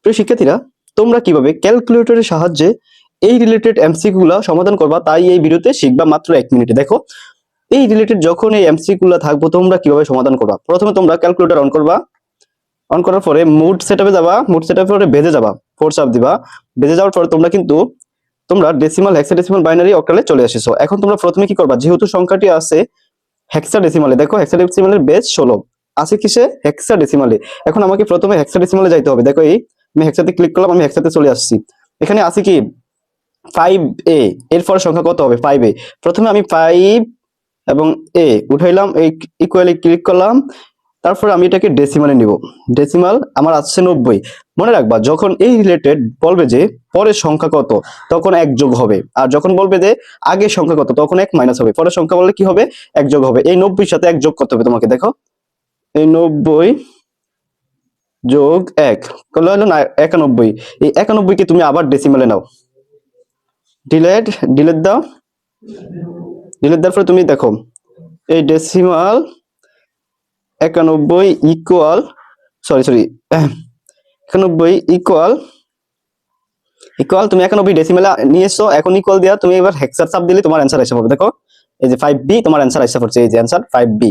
প্রিয় শিক্ষার্থীরা, তোমরা কীভাবে ক্যালকুলেটরের সাহায্যে এই রিলেটেড এমসিকিউ গুলা সমাধান করবা তাই এই ভিডিওতে শিখবা মাত্র এক মিনিটে। দেখো, এই রিলেটেড যখন এই গুলা থাকব, তোমরা কীভাবে সমাধান করবা? প্রথমে তোমরা ক্যালকুলেটর অন করবা। অন করার পরে মুড সেটআপে যাবা মুড সেটআপে পরে বেজে যাবা ফোর চাপ দিবা। বেজে যাওয়ার পরে তোমরা কিন্তু তোমরা ডেসিমাল হেক্সাডেসিমাল বাইনারি অক্টালে চলে আসিছো এখন তোমরা প্রথমে কি করবা? যেহেতু সংখ্যাটি আছে হেক্সাডেসিমালে দেখো হেক্সাডেসিমালের বেস ষোলো। আছে কিসে? হেক্সাডেসিমালে এখন আমাকে প্রথমে হেক্সাডেসিমালে যাইতে হবে। দেখো এই, আমি হেক্সাতে ক্লিক করলাম, আমি হেক্সাতে চলে আসছি। এখানে আছে কি? ফাইভ এ এরপর সংখ্যা কত হবে? ফাইভ এ প্রথমে আমি ফাইভ এবং এ উঠাইলাম, এই ইকুয়ালি ক্লিক করলাম। তারপর আমি এটাকে ডেসিমালে নিব। ডেসিমাল আমার আসছে নব্বই। মনে রাখবা, যখন এই রিলেটেড বলবে যে পরের সংখ্যা কত, তখন এক যোগ হবে। আর যখন বলবে যে আগের সংখ্যা কত, তখন এক মাইনাস হবে। পরের সংখ্যা বললে কি হবে? এক যোগ হবে। এই নব্বই সাথে এক যোগ করতে হবে তোমাকে, দেখো। এই নব্বই যোগ এক। করলে হলো না, একানব্বই। এই একানব্বই কে তুমি আবার ডেসিমালে নাও। ডিলেট ডিলেট দাও। ডিলেট দেওয়ার পরে তুমি দেখো, এই ডেসিমাল একানব্বই ইকুয়াল সরি সরি একানব্বই ইকুয়াল ইকুয়াল তুমি একানব্বই ডেসিমেলা নিয়ে এসছো এখন ইকুয়াল দেওয়া তুমি এবার হেক্সার চাপ দিলে তোমার অ্যান্সার এসে পড়বে। দেখো, এই যে ফাইভ বি তোমার অ্যান্সার এসে পড়ছে, এই যে অ্যান্সার ফাইভ বি